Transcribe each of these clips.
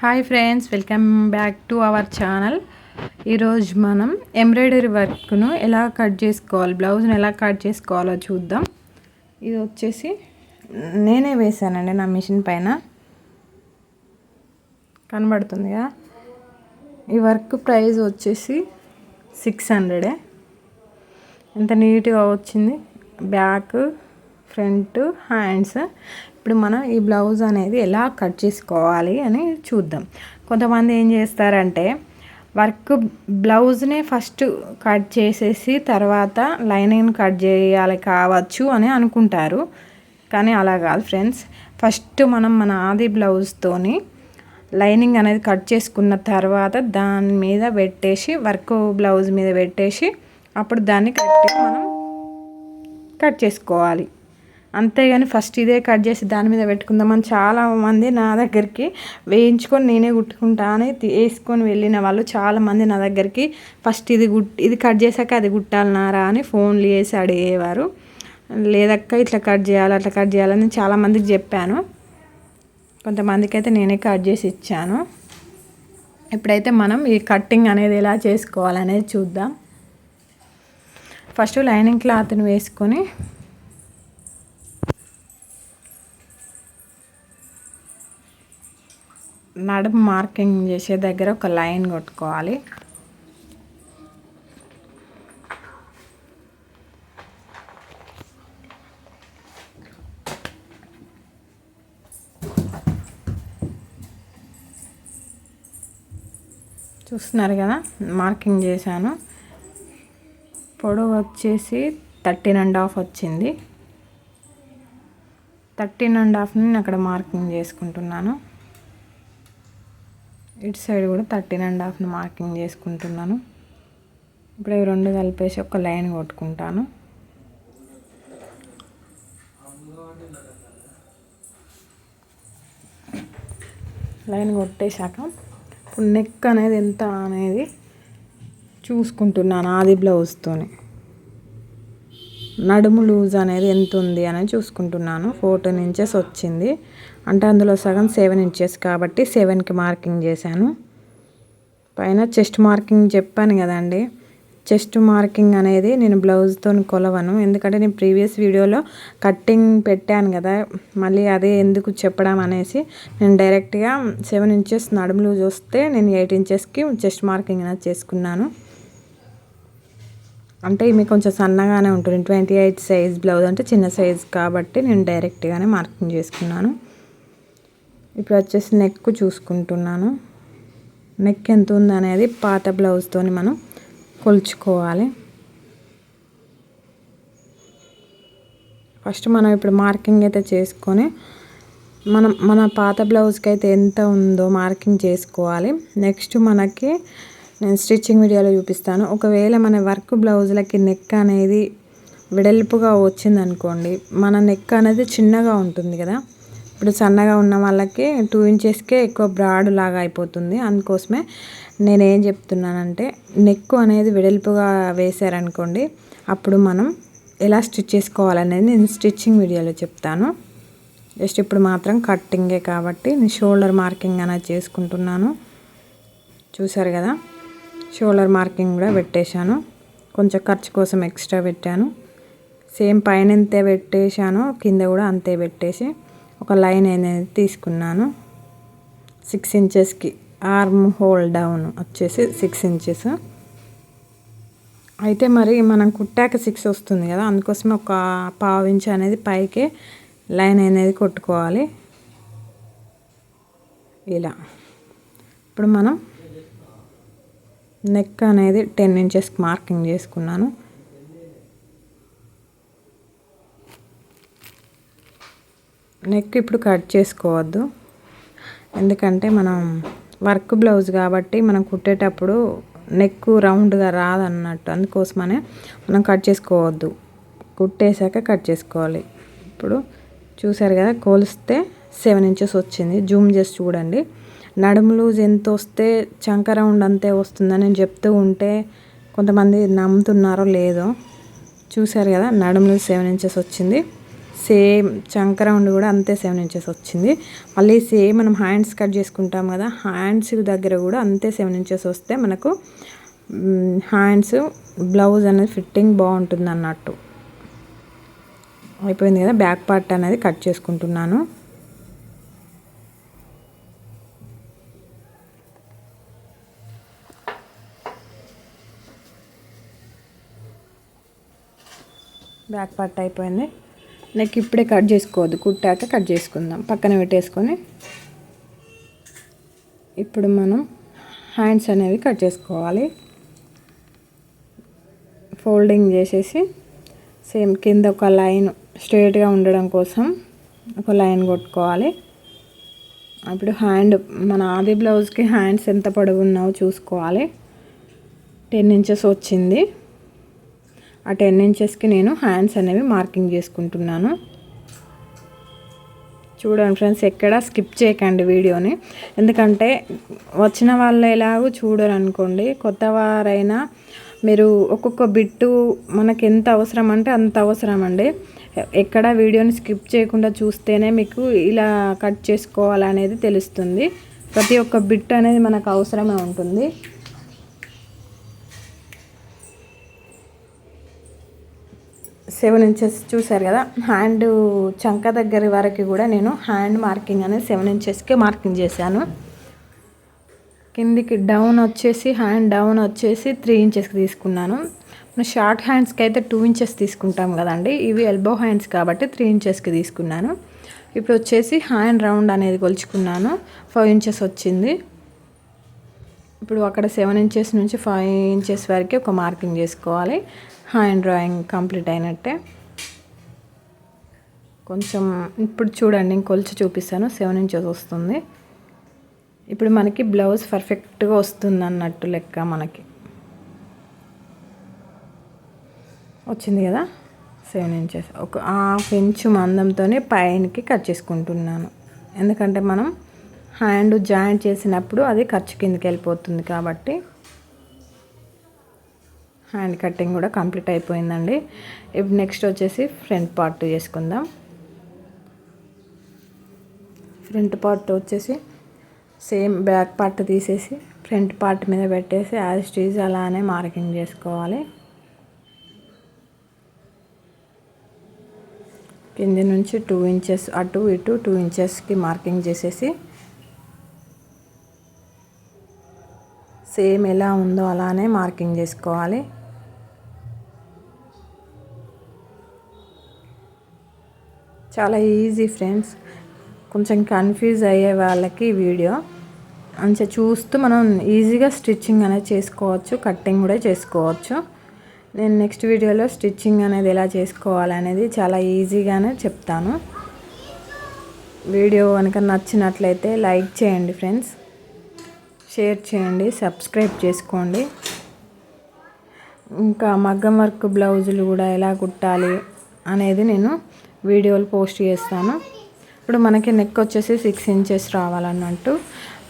Hi friends welcome back to our channel. ఈరోజు మనం embroidery వర్క్ను ఎలా కట్ చేసుకోవాలి బ్లౌజ్ని ఎలా కట్ చేసుకోవాలో చూద్దాం. ఇది వచ్చేసి నేనే వేసానండి నా మిషన్ పైన. కనబడుతుందిగా ఈ వర్క్ ప్రైస్ వచ్చేసి సిక్స్ హండ్రెడే. ఎంత నీట్గా వచ్చింది? Back front hands. ఇప్పుడు మనం ఈ బ్లౌజ్ అనేది ఎలా కట్ చేసుకోవాలి అని చూద్దాం. కొంతమంది ఏం చేస్తారంటే వర్క్ బ్లౌజ్నే ఫస్ట్ కట్ చేసేసి తర్వాత లైనింగ్ కట్ చేయాలి కావచ్చు అని అనుకుంటారు. కానీ అలా కాదు ఫ్రెండ్స్. ఫస్ట్ మనం మన ఆది బ్లౌజ్తోని లైనింగ్ అనేది కట్ చేసుకున్న తర్వాత దాని మీద పెట్టేసి వర్క్ బ్లౌజ్ మీద పెట్టేసి అప్పుడు దాన్ని కరెక్ట్గా మనం కట్ చేసుకోవాలి. అంతేగాని ఫస్ట్ ఇదే కట్ చేసి దాని మీద పెట్టుకుందామని చాలామంది నా దగ్గరికి వేయించుకొని నేనే కుట్టుకుంటా అని వేసుకొని వెళ్ళిన వాళ్ళు చాలామంది నా దగ్గరికి ఫస్ట్ ఇది గుట్ ఇది కట్ చేశాక అది కుట్టాలన్నారా అని ఫోన్లు చేసి అడిగేవారు. లేదక్క ఇట్లా కట్ చేయాలి అట్లా కట్ చేయాలని చాలామందికి చెప్పాను. కొంతమందికి అయితే నేనే కట్ చేసి ఇచ్చాను. ఇప్పుడైతే మనం ఈ కట్టింగ్ అనేది ఎలా చేసుకోవాలనేది చూద్దాం. ఫస్ట్ లైనింగ్ క్లాత్ని వేసుకొని నడుము మార్కింగ్ చేసే దగ్గర ఒక లైన్ కొట్టుకోవాలి. చూస్తున్నారు కదా మార్కింగ్ చేశాను. పొడవు వచ్చేసి థర్టీన్ అండ్ హాఫ్ వచ్చింది. థర్టీన్ అండ్ హాఫ్ని అక్కడ మార్కింగ్ చేసుకుంటున్నాను. ఇటు సైడ్ కూడా థర్టీన్ అండ్ హాఫ్ని మార్కింగ్ చేసుకుంటున్నాను. ఇప్పుడు ఇవి రెండు కలిపేసి ఒక లైన్ కొట్టుకుంటాను. లైన్ కొట్టేశాక ఇప్పుడు నెక్ అనేది ఎంత అనేది చూసుకుంటున్నాను ఆది బ్లౌజ్తోని నడుము లూజ్ అనేది ఎంత ఉంది అనేది చూసుకుంటున్నాను. ఫోర్టీన్ ఇంచెస్ వచ్చింది. అంటే అందులో సగం సెవెన్ ఇంచెస్ కాబట్టి సెవెన్కి మార్కింగ్ చేశాను. పైన చెస్ట్ మార్కింగ్ చెప్పాను కదండి. చెస్ట్ మార్కింగ్ అనేది నేను బ్లౌజ్తో కొలవను. ఎందుకంటే నేను ప్రీవియస్ వీడియోలో కట్టింగ్ పెట్టాను కదా. మళ్ళీ అదే ఎందుకు చెప్పడం అనేసి నేను డైరెక్ట్గా సెవెన్ ఇంచెస్ నడుము లూజ్ వస్తే నేను ఎయిట్ ఇంచెస్కి చెస్ట్ మార్కింగ్ అనేది చేసుకున్నాను. అంటే ఇవి కొంచెం సన్నగానే ఉంటుంది. ట్వంటీ ఎయిట్ సైజ్ బ్లౌజ్ అంటే చిన్న సైజ్ కాబట్టి నేను డైరెక్ట్గానే మార్కింగ్ చేసుకున్నాను. ఇప్పుడు వచ్చేసి నెక్ చూసుకుంటున్నాను. నెక్ ఎంత ఉందనేది పాత బ్లౌజ్తో మనం కొలుచుకోవాలి. ఫస్ట్ మనం ఇప్పుడు మార్కింగ్ అయితే చేసుకొని మనం మన పాత బ్లౌజ్కి అయితే ఎంత ఉందో మార్కింగ్ చేసుకోవాలి. నెక్స్ట్ మనకి నేను స్టిచ్చింగ్ వీడియోలో చూపిస్తాను. ఒకవేళ మన వర్క్ బ్లౌజులకి నెక్ అనేది వెడల్పుగా వచ్చిందనుకోండి మన నెక్ అనేది చిన్నగా ఉంటుంది కదా. ఇప్పుడు సన్నగా ఉన్న వాళ్ళకి టూ ఇంచెస్కే ఎక్కువ బ్రాడ్ లాగా అయిపోతుంది. అందుకోసమే నేను ఏం చెప్తున్నానంటే నెక్ అనేది వెడల్పుగా వేశారనుకోండి అప్పుడు మనం ఎలా స్టిచ్ చేసుకోవాలనేది నేను స్టిచ్చింగ్ వీడియోలో చెప్తాను. జస్ట్ ఇప్పుడు మాత్రం కట్టింగే కాబట్టి నేను షోల్డర్ మార్కింగ్ అనేది చేసుకుంటున్నాను. చూసారు కదా? షోల్డర్ మార్కింగ్ కూడా పెట్టేశాను. కొంచెం ఖర్చు కోసం ఎక్స్ట్రా పెట్టాను. సేమ్ పైన ఎంతే పెట్టేశానో కింద కూడా అంతే పెట్టేసి ఒక లైన్ అనేది తీసుకున్నాను. సిక్స్ ఇంచెస్కి ఆర్మ్ హోల్ డౌన్ వచ్చేసి సిక్స్ ఇంచెస్ అయితే మరి మనం కుట్టాక సిక్స్ వస్తుంది కదా అందుకోసం ఒక పావు ఇంచ్ అనేది పైకి లైన్ అనేది కొట్టుకోవాలి. ఇలా. ఇప్పుడు మనం నెక్ అనేది టెన్ ఇంచెస్కి మార్కింగ్ చేసుకున్నాను. నెక్ ఇప్పుడు కట్ చేసుకోవద్దు. ఎందుకంటే మనం వర్క్ బ్లౌజ్ కాబట్టి మనం కుట్టేటప్పుడు నెక్ రౌండ్గా రాదన్నట్టు. అందుకోసమనే మనం కట్ చేసుకోవద్దు. కుట్టేశాక కట్ చేసుకోవాలి. ఇప్పుడు చూసారు కదా కోలిస్తే సెవెన్ ఇంచెస్ వచ్చింది. జూమ్ చేసి చూడండి. నడుము లూజ్ ఎంత వస్తే చంక రౌండ్ అంతే వస్తుందని నేను చెప్తూ ఉంటే కొంతమంది నమ్ముతున్నారో లేదో చూసారు కదా నడుము లూజ్ సెవెన్ ఇంచెస్ వచ్చింది. సేమ్ చంక రౌండ్ కూడా అంతే సెవెన్ ఇంచెస్ వచ్చింది. మళ్ళీ సేమ్ మనం హ్యాండ్స్ కట్ చేసుకుంటాం కదా హ్యాండ్స్ దగ్గర కూడా అంతే సెవెన్ ఇంచెస్ వస్తే మనకు హ్యాండ్స్ బ్లౌజ్ అనేది ఫిట్టింగ్ బాగుంటుంది అన్నట్టు అయిపోయింది కదా బ్యాక్ పార్ట్ అనేది కట్ చేసుకుంటున్నాను. బ్యాక్ పార్ట్ అయిపోయింది. నెక్ ఇప్పుడే కట్ చేసుకోవద్దు. కుట్టాక కట్ చేసుకుందాం. పక్కన పెట్టేసుకొని ఇప్పుడు మనం హ్యాండ్స్ అనేవి కట్ చేసుకోవాలి. ఫోల్డింగ్ చేసేసి సేమ్ కింద ఒక లైన్ స్ట్రేట్గా ఉండడం కోసం ఒక లైన్ కొట్టుకోవాలి. అప్పుడు హ్యాండ్ మన ఆది బ్లౌజ్కి హ్యాండ్స్ ఎంత పొడవున్నావో చూసుకోవాలి. టెన్ ఇంచెస్ వచ్చింది. ఆ టెన్ ఇంచెస్కి నేను హ్యాండ్స్ అనేవి మార్కింగ్ చేసుకుంటున్నాను. చూడండి ఫ్రెండ్స్ ఎక్కడ స్కిప్ చేయకండి వీడియోని. ఎందుకంటే వచ్చిన వాళ్ళు ఎలాగో చూడరు అనుకోండి. కొత్త వారైనా మీరు ఒక్కొక్క బిట్టు మనకు ఎంత అవసరం అంటే అంత అవసరం అండి. ఎక్కడ వీడియోని స్కిప్ చేయకుండా చూస్తేనే మీకు ఇలా కట్ చేసుకోవాలనేది తెలుస్తుంది. ప్రతి ఒక్క బిట్ అనేది మనకు అవసరమే ఉంటుంది. సెవెన్ ఇంచెస్ చూశారు కదా? హ్యాండ్ చంక దగ్గర వరకు కూడా నేను హ్యాండ్ మార్కింగ్ అనేది సెవెన్ ఇంచెస్కి మార్కింగ్ చేశాను. కిందికి డౌన్ వచ్చేసి హ్యాండ్ డౌన్ వచ్చేసి త్రీ ఇంచెస్కి తీసుకున్నాను. షార్ట్ హ్యాండ్స్కి అయితే టూ ఇంచెస్ తీసుకుంటాం కదండి? ఇవి ఎల్బో హ్యాండ్స్ కాబట్టి త్రీ ఇంచెస్కి తీసుకున్నాను. ఇప్పుడు వచ్చేసి హ్యాండ్ రౌండ్ అనేది కొలుచుకున్నాను. ఫైవ్ ఇంచెస్ వచ్చింది. ఇప్పుడు అక్కడ సెవెన్ ఇంచెస్ నుంచి ఫైవ్ ఇంచెస్ వరకు ఒక మార్కింగ్ చేసుకోవాలి. హ్యాండ్ డ్రాయింగ్ కంప్లీట్ అయినట్టే. కొంచెం ఇప్పుడు చూడండి కొలిచి చూపిస్తాను. సెవెన్ ఇంచెస్ వస్తుంది. ఇప్పుడు మనకి బ్లౌజ్ పర్ఫెక్ట్గా వస్తుంది అన్నట్టు లెక్క మనకి. వచ్చింది కదా? సెవెన్ ఇంచెస్ ఒక హాఫ్ ఇంచ్ మందంతో పైనకి కట్ చేసుకుంటున్నాను. ఎందుకంటే మనం హ్యాండ్ జాయింట్ చేసినప్పుడు అది ఖర్చు కిందకి వెళ్ళిపోతుంది కాబట్టి. హ్యాండ్ కటింగ్ కూడా కంప్లీట్ అయిపోయిందండి. ఇప్పుడు నెక్స్ట్ వచ్చేసి ఫ్రంట్ పార్ట్ చేసుకుందాం. ఫ్రంట్ పార్ట్ వచ్చేసి సేమ్ బ్యాక్ పార్ట్ తీసేసి ఫ్రంట్ పార్ట్ మీద పెట్టేసి యాజ్ స్టీజ్ అలానే మార్కింగ్ చేసుకోవాలి. కింది నుంచి టూ ఇంచెస్ అటు ఇటు టూ ఇంచెస్కి మార్కింగ్ చేసేసి సేమ్ ఎలా ఉందో అలానే మార్కింగ్ చేసుకోవాలి. చాలా ఈజీ ఫ్రెండ్స్. కొంచెం కన్ఫ్యూజ్ అయ్యే వాళ్ళకి వీడియో. మంచిగా చూస్తూ మనం ఈజీగా స్టిచ్చింగ్ అనేది చేసుకోవచ్చు కట్టింగ్ కూడా చేసుకోవచ్చు. నేను నెక్స్ట్ వీడియోలో స్టిచ్చింగ్ అనేది ఎలా చేసుకోవాలనేది చాలా ఈజీగానే చెప్తాను. వీడియో కనుక నచ్చినట్లయితే లైక్ చేయండి ఫ్రెండ్స్. షేర్ చేయండి సబ్స్క్రైబ్ చేసుకోండి. ఇంకా మగ్గం వర్క్ బ్లౌజులు కూడా ఎలా కుట్టాలి అనేది నేను వీడియోలు పోస్ట్ చేస్తాను. ఇప్పుడు మనకి నెక్ వచ్చేసి సిక్స్ ఇంచెస్ రావాలన్నట్టు.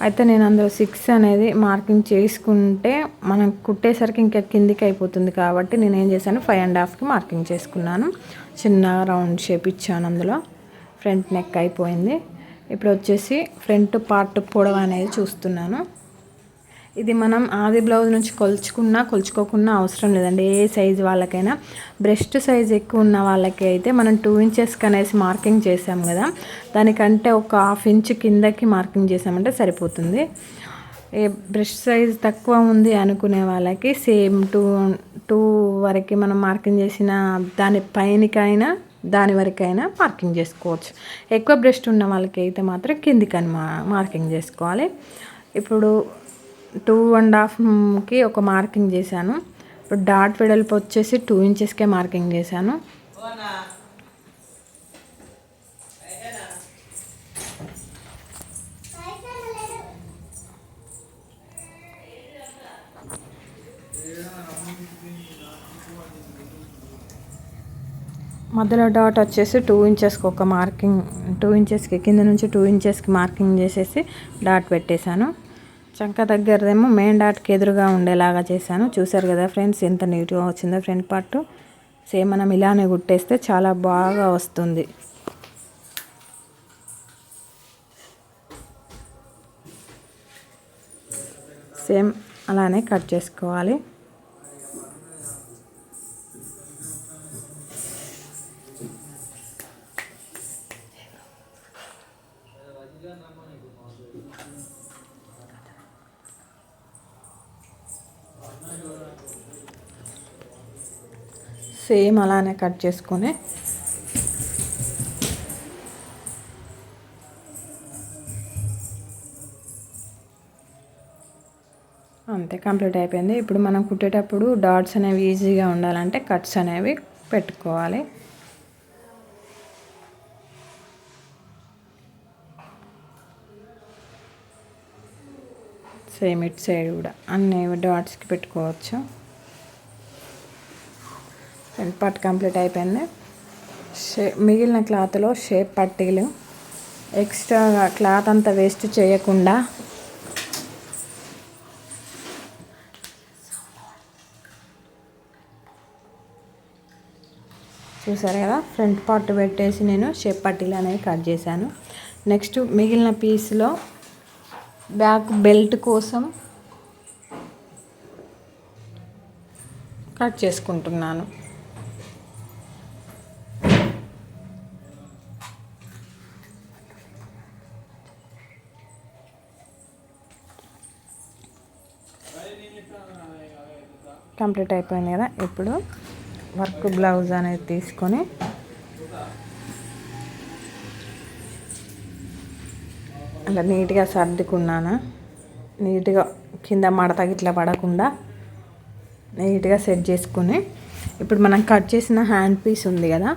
అయితే నేను అందులో సిక్స్ అనేది మార్కింగ్ చేసుకుంటే మనం కుట్టేసరికి ఇంకా కిందికి అయిపోతుంది కాబట్టి నేను ఏం చేశాను ఫైవ్ అండ్ హాఫ్కి మార్కింగ్ చేసుకున్నాను. చిన్న రౌండ్ షేప్ ఇచ్చాను అందులో. ఫ్రంట్ నెక్ అయిపోయింది. ఇప్పుడు వచ్చేసి ఫ్రంట్ పార్ట్ పొడవు అనేది చూస్తున్నాను. ఇది మనం ఆది బ్లౌజ్ నుంచి కొలుచుకున్నా కొలుచుకోకున్నా అవసరం లేదండి. ఏ సైజు వాళ్ళకైనా. బ్రెస్ట్ సైజ్ ఎక్కువ ఉన్న వాళ్ళకి అయితే మనం టూ ఇంచెస్కి అనేసి మార్కింగ్ చేసాం కదా. దానికంటే ఒక హాఫ్ ఇంచ్ కిందకి మార్కింగ్ చేసామంటే సరిపోతుంది. ఏ బ్రెస్ట్ సైజ్ తక్కువ ఉంది అనుకునే వాళ్ళకి సేమ్ టూ టూ వరకు మనం మార్కింగ్ చేసిన దాని పైనకైనా దాని వరకైనా మార్కింగ్ చేసుకోవచ్చు. ఎక్కువ బ్రెస్ట్ ఉన్న వాళ్ళకి అయితే మాత్రం కిందికని మార్కింగ్ చేసుకోవాలి. ఇప్పుడు టూ అండ్ హాఫ్కి ఒక మార్కింగ్ చేశాను. ఇప్పుడు డాట్ వెడల్పు వచ్చేసి టూ ఇంచెస్కే మార్కింగ్ చేశాను. మధ్యలో డాట్ వచ్చేసి టూ ఇంచెస్కి ఒక మార్కింగ్ టూ ఇంచెస్కి కింద నుంచి టూ ఇంచెస్కి మార్కింగ్ చేసేసి డాట్ పెట్టేశాను. చంక దగ్గరదేమో మెయిన్ డాట్కి ఎదురుగా ఉండేలాగా చేశాను. చూసారు కదా ఫ్రెండ్స్ ఎంత నీట్గా వచ్చిందో ఫ్రంట్ పార్ట్. సేమ్ మనం ఇలానే కుట్టేస్తే చాలా బాగా వస్తుంది. సేమ్ అలానే కట్ చేసుకోవాలి. సేమ్ అలానే కట్ చేసుకొని అంతే కంప్లీట్ అయిపోయింది. ఇప్పుడు మనం కుట్టేటప్పుడు డాట్స్ అనేవి ఈజీగా ఉండాలంటే కట్స్ అనేవి పెట్టుకోవాలి. సేమ్ ఇట్ సైడ్ కూడా. అన్ని డాట్స్కి పెట్టుకోవచ్చు. ఫ్రంట్ పార్ట్ కంప్లీట్ అయిపోయింది. షే మిగిలిన క్లాత్లో షేప్ పట్టీలు. ఎక్స్ట్రా క్లాత్ అంతా వేస్ట్ చేయకుండా. చూసారు కదా? ఫ్రంట్ పార్ట్ పెట్టేసి నేను షేప్ పట్టీలు అనేవి కట్ చేశాను. నెక్స్ట్ మిగిలిన పీస్లో బ్యాక్ బెల్ట్ కోసం కట్ చేసుకుంటున్నాను. కంప్లీట్ అయిపోయింది కదా ఇప్పుడు వర్క్ బ్లౌజ్ అనేది తీసుకొని అలా నీట్గా సర్దుకున్నాను? నీట్గా కింద మడత ఇట్లా పడకుండా నీట్గా సెట్ చేసుకుని ఇప్పుడు మనం కట్ చేసిన హ్యాండ్ పీస్ ఉంది కదా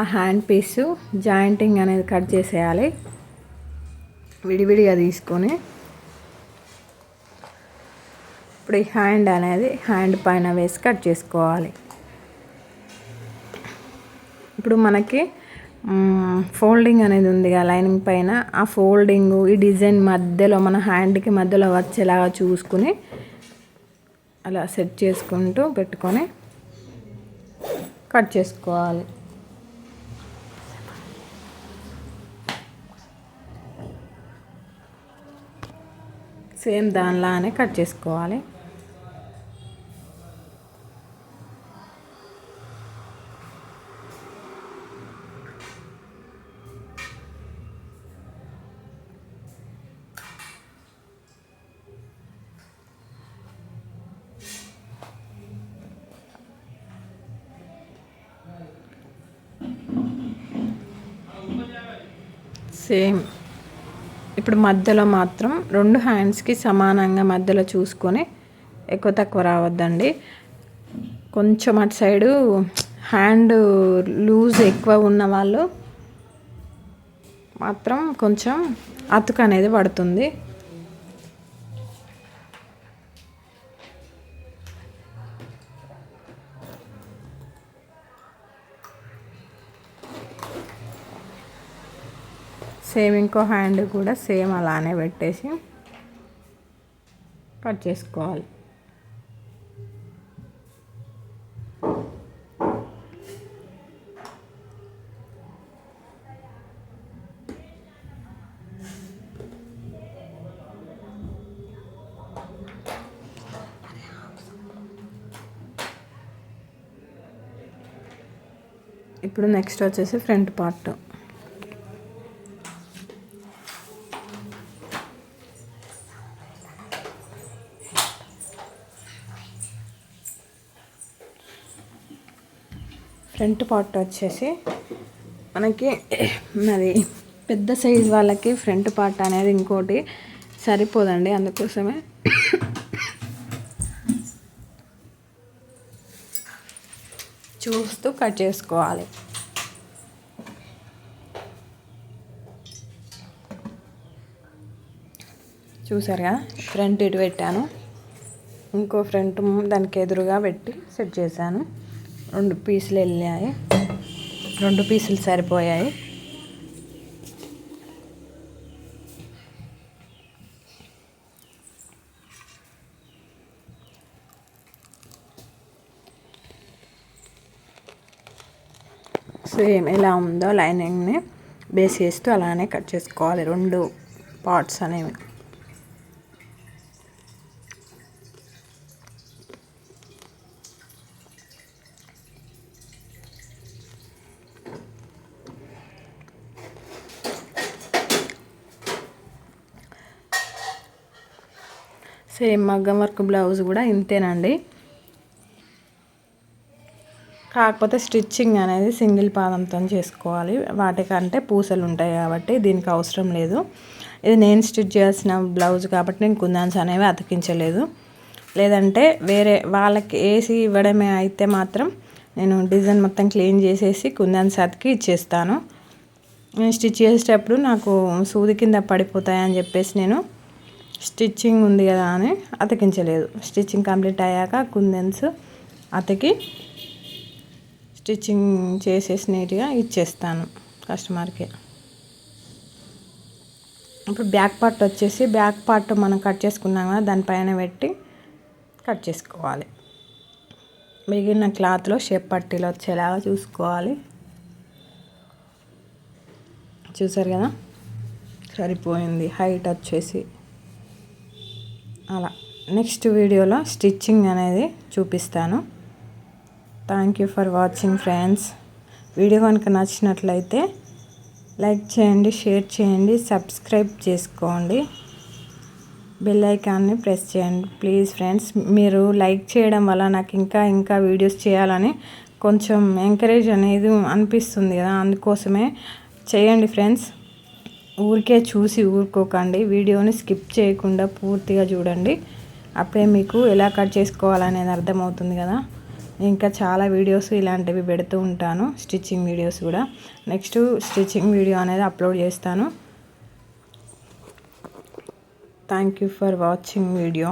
ఆ హ్యాండ్ పీసు జాయింటింగ్ అనేది కట్ చేసేయాలి. విడివిడిగా తీసుకొని ఇప్పుడు ఈ హ్యాండ్ అనేది హ్యాండ్ పైన వేసి కట్ చేసుకోవాలి. ఇప్పుడు మనకి ఫోల్డింగ్ అనేది ఉంది కదా లైనింగ్ పైన. ఆ ఫోల్డింగ్ ఈ డిజైన్ మధ్యలో మన హ్యాండ్కి మధ్యలో వచ్చేలాగా చూసుకుని అలా సెట్ చేసుకుంటూ పెట్టుకొని కట్ చేసుకోవాలి. సేమ్ దానిలానే కట్ చేసుకోవాలి. సేమ్. ఇప్పుడు మధ్యలో మాత్రం రెండు హ్యాండ్స్కి సమానంగా మధ్యలో చూసుకొని ఎక్కువ తక్కువ రావద్దండి. కొంచెం అటు సైడు హ్యాండ్ లూజ్ ఎక్కువ ఉన్న వాళ్ళు మాత్రం కొంచెం అతుకు అనేది పడుతుంది. సేమ్ ఇంకో హ్యాండ్ కూడా సేమ్ అలానే పెట్టేసి కట్ చేసుకోవాలి. ఇప్పుడు నెక్స్ట్ వచ్చేసి ఫ్రంట్ పార్ట్. ఫ్రంట్ పార్ట్ వచ్చేసి మనకి మరి పెద్ద సైజ్ వాళ్ళకి ఫ్రంట్ పార్ట్ అనేది ఇంకోటి సరిపోదండి అందుకోసమే. చూస్తూ కట్ చేసుకోవాలి. చూసారుగా ఫ్రంట్ ఇటు పెట్టాను. ఇంకో ఫ్రంట్ దానికి ఎదురుగా పెట్టి సెట్ చేశాను. రెండు పీసులు వెళ్ళాయి. రెండు పీసులు సరిపోయాయి. సేమ్ ఎలా ఉందో లైనింగ్ని బేస్ చేస్తూ అలానే కట్ చేసుకోవాలి. రెండు పార్ట్స్ అనేవి. సేమ్ మగ్గం వర్క్ బ్లౌజ్ కూడా ఇంతేనండి. కాకపోతే స్టిచ్చింగ్ అనేది సింగిల్ పాదంతో చేసుకోవాలి. వాటికంటే పూసలు ఉంటాయి కాబట్టి దీనికి అవసరం లేదు. ఇది నేను స్టిచ్ చేయాల్సిన బ్లౌజ్ కాబట్టి నేను కుందాన్స్ అనేవి అతికించలేదు. లేదంటే వేరే వాళ్ళకి వేసి ఇవ్వడమే అయితే మాత్రం నేను డిజైన్ మొత్తం క్లీన్ చేసేసి కుందాన్స్ అతికి ఇచ్చేస్తాను. నేను స్టిచ్ చేసేటప్పుడు నాకు సూది కింద పడిపోతాయని చెప్పేసి నేను స్టిచ్చింగ్ ఉంది కదా అని అతికించలేదు. స్టిచ్చింగ్ కంప్లీట్ అయ్యాక కుందన్స్ అతికి స్టిచ్చింగ్ చేసేసి నీట్గా ఇచ్చేస్తాను కస్టమర్కి. ఇప్పుడు బ్యాక్ పార్ట్ వచ్చేసి బ్యాక్ పార్ట్ మనం కట్ చేసుకున్నాం కదా దానిపైన పెట్టి కట్ చేసుకోవాలి. మిగిలిన క్లాత్లో షేప్ పట్టీలు వచ్చేలాగా చూసుకోవాలి. చూసారు కదా? సరిపోయింది. హైట్ వచ్చేసి అలా. నెక్స్ట్ వీడియోలో స్టిచ్చింగ్ అనేది చూపిస్తాను. Thank you for watching friends video కనుక నచ్చినట్లయితే లైక్ చేయండి షేర్ చేయండి సబ్స్క్రైబ్ చేసుకోండి. బెల్ ఐకాన్ని ప్రెస్ చేయండి ప్లీజ్ ఫ్రెండ్స్ మీరు లైక్ చేయడం వల్ల నాకు ఇంకా ఇంకా వీడియోస్ చేయాలని కొంచెం ఎంకరేజ్ అనేది అనిపిస్తుంది కదా అందుకోసమే. చేయండి ఫ్రెండ్స్ ఊరికే చూసి ఊరుకోకండి. వీడియోని స్కిప్ చేయకుండా పూర్తిగా చూడండి. అప్పుడే మీకు ఎలా కట్ చేసుకోవాలనేది అర్థమవుతుంది కదా. ఇంకా చాలా వీడియోస్ ఇలాంటివి పెడుతూ ఉంటాను. స్టిచ్చింగ్ వీడియోస్ కూడా. నెక్స్ట్ స్టిచ్చింగ్ వీడియో అనేది అప్లోడ్ చేస్తాను. Thank you for watching video